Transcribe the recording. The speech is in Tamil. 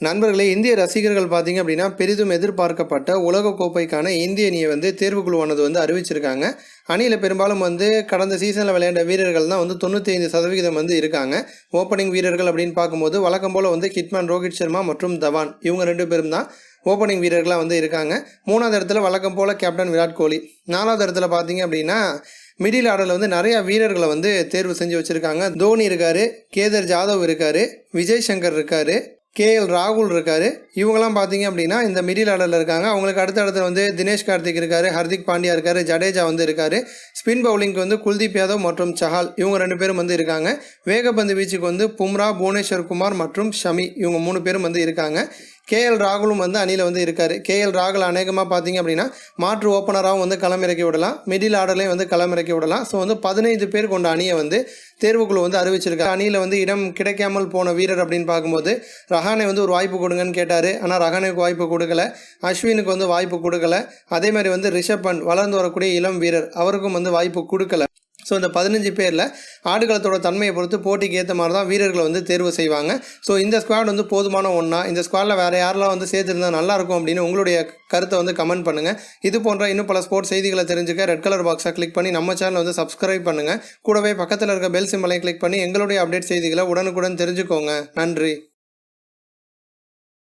நண்பர்களே இந்திய ரசிகர்கள் பார்த்தீங்க அப்படின்னா பெரிதும் எதிர்பார்க்கப்பட்ட உலகக்கோப்பைக்கான இந்திய அணியை வந்து தேர்வுக்குழுவானது வந்து அறிவிச்சிருக்காங்க. அணியில் பெரும்பாலும் வந்து கடந்த சீசனில் விளையாண்ட வீரர்கள் தான் வந்து தொண்ணூற்றி ஐந்து சதவிகிதம் வந்து இருக்காங்க. ஓப்பனிங் வீரர்கள் அப்படின்னு பார்க்கும்போது வழக்கம் போல் வந்து கிட்மேன் ரோஹித் சர்மா மற்றும் தவான் இவங்க ரெண்டு பேரும் தான் ஓப்பனிங் வீரர்களாக வந்து இருக்காங்க. மூணாவது இடத்துல வழக்கம் போல் கேப்டன் விராட் கோலி. நாலாவது இடத்துல பார்த்தீங்க அப்படின்னா மிடில் ஆர்டரில் வந்து நிறையா வீரர்களை வந்து தேர்வு செஞ்சு வச்சுருக்காங்க. தோனி இருக்கார் கேதர் ஜாதவ் இருக்கார் விஜய் சங்கர் இருக்கார். கேஎல் ராகுல் இருக்கார். இவங்கெல்லாம் பார்த்தீங்க அப்படின்னா இந்த மிடில் ஆர்டரில் இருக்காங்க. அவங்களுக்கு அடுத்த இடத்துல வந்து தினேஷ் கார்த்திக் இருக்கார் ஹர்திக் பாண்டியா இருக்கார் ஜடேஜா வந்து இருக்கார். ஸ்பின் பவுலிங்க்கு வந்து குல்தீப் யாதவ் மற்றும் சஹால் இவங்க ரெண்டு பேரும் வந்து இருக்காங்க. வேகப்பந்து வீச்சுக்கு வந்து பும்ரா புவனேஸ்வர் குமார் மற்றும் ஷமி இவங்க மூணு பேரும் வந்து இருக்காங்க. கேஎல் ராகுலும் வந்து அணியில் வந்து இருக்கார். கேஎல் ராகுல் அநேகமாக பார்த்தீங்க அப்படின்னா மாற்று ஓப்பனராகவும் வந்து களமிறக்கி விடலாம். மிடில் ஆர்டர்லையும் வந்து களமிறக்கி விடலாம். ஸோ வந்து பதினைந்து பேர் கொண்ட அணியை வந்து தேர்வுக்குழு வந்து அறிவிச்சிருக்காரு அணியில் வந்து இடம் கிடைக்காமல் போன வீரர் அப்படின்னு பார்க்கும்போது ரஹானை வந்து ஒரு வாய்ப்பு கொடுங்கன்னு கேட்டார். ஆனால் ரஹானுக்கு வாய்ப்பு கொடுக்கல. அஸ்வினுக்கு வந்து வாய்ப்பு கொடுக்கல. அதே மாதிரி வந்து ரிஷப் பண்ட் வளர்ந்து வரக்கூடிய இளம் வீரர் அவருக்கும் வந்து வாய்ப்பு கொடுக்கல. ஸோ இந்த பதினஞ்சு பேரில் ஆடுகளத்தோட தன்மையை பொறுத்து போட்டிக்கு ஏற்ற மாதிரி தான் வீரர்களை வந்து தேர்வு செய்வாங்க. ஸோ இந்த ஸ்குவாட் வந்து போதுமான ஒன்றா இந்த ஸ்குவாடில் வேறு யாரெல்லாம் வந்து சேர்த்துருந்தா நல்லாயிருக்கும் அப்படின்னு உங்களுடைய கருத்தை வந்து கமெண்ட் பண்ணுங்கள் இது போன்ற இன்னும் பல ஸ்போர்ட்ஸ் செய்திகளை தெரிஞ்சுக்க ரெட் கலர் பாக்ஸை கிளிக் பண்ணி நம்ம சேனல் வந்து சப்ஸ்கிரைப் பண்ணுங்கள் கூடவே பக்கத்தில் இருக்க பெல் சிம்பலை கிளிக் பண்ணி எங்களுடைய அப்டேட் செய்திகளை உடனுக்குடன் தெரிஞ்சுக்கோங்க. நன்றி.